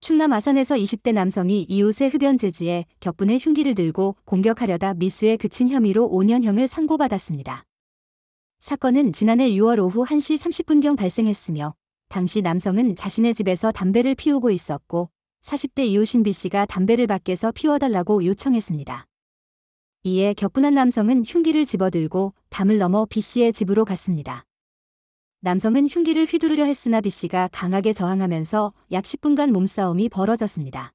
충남 아산에서 20대 남성이 이웃의 흡연 제지에 격분의 흉기를 들고 공격하려다 미수에 그친 혐의로 5년형을 선고받았습니다. 사건은 지난해 6월 오후 1시 30분경 발생했으며 당시 남성은 자신의 집에서 담배를 피우고 있었고 40대 이웃인 B 씨가 담배를 밖에서 피워달라고 요청했습니다. 이에 격분한 남성은 흉기를 집어들고 담을 넘어 B 씨의 집으로 갔습니다. 남성은 흉기를 휘두르려 했으나 B 씨가 강하게 저항하면서 약 10분간 몸싸움이 벌어졌습니다.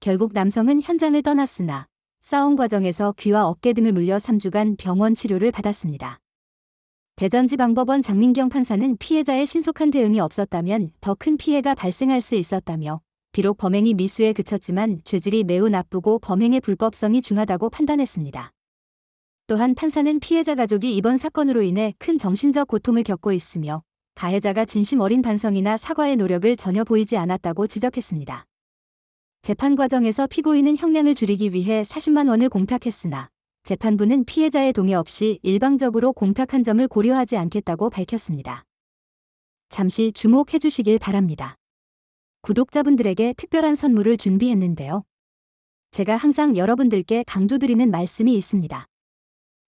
결국 남성은 현장을 떠났으나 싸움 과정에서 귀와 어깨 등을 물려 3주간 병원 치료를 받았습니다. 대전지방법원 장민경 판사는 피해자의 신속한 대응이 없었다면 더 큰 피해가 발생할 수 있었다며 비록 범행이 미수에 그쳤지만 죄질이 매우 나쁘고 범행의 불법성이 중하다고 판단했습니다. 또한 판사는 피해자 가족이 이번 사건으로 인해 큰 정신적 고통을 겪고 있으며 가해자가 진심 어린 반성이나 사과의 노력을 전혀 보이지 않았다고 지적했습니다. 재판 과정에서 피고인은 형량을 줄이기 위해 40만 원을 공탁했으나 재판부는 피해자의 동의 없이 일방적으로 공탁한 점을 고려하지 않겠다고 밝혔습니다. 잠시 주목해 주시길 바랍니다. 구독자분들에게 특별한 선물을 준비했는데요. 제가 항상 여러분들께 강조드리는 말씀이 있습니다.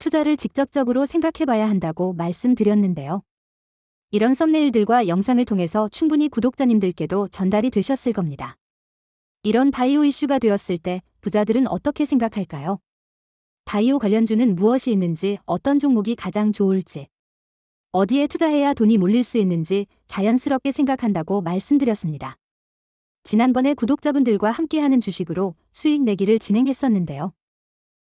투자를 직접적으로 생각해 봐야 한다고 말씀드렸는데요. 이런 썸네일들과 영상을 통해서 충분히 구독자님들께도 전달이 되셨을 겁니다. 이런 바이오 이슈가 되었을 때 부자들은 어떻게 생각할까요? 바이오 관련주는 무엇이 있는지 어떤 종목이 가장 좋을지 어디에 투자해야 돈이 몰릴 수 있는지 자연스럽게 생각한다고 말씀드렸습니다. 지난번에 구독자분들과 함께하는 주식으로 수익 내기를 진행했었는데요.